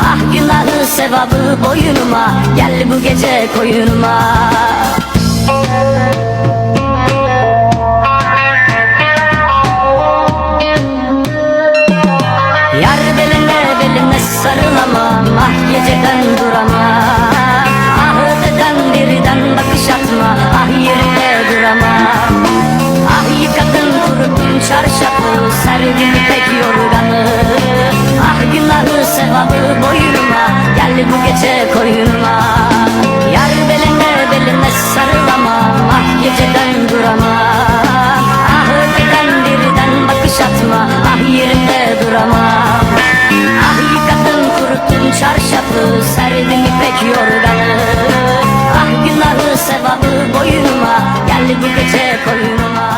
Ah günahı sevabı boyunuma Gel bu gece koyunuma. Yar beline beline sarılamam Ah geceden duramam Ah öteden birden bakış atma Ah yerinde duramam. Ah yıkadım kuruttum çarşafı Serdim Gel bu gece koyunuma Yar beline beline sarılamam Ah geceden duramam Ah öteden birden bakış atma Ah yerimde duramam Ah yıkadım kuruttum çarşafı Serdim ipek yorganı. Ah günahı sevabı boyunuma Gel bu gece koyunuma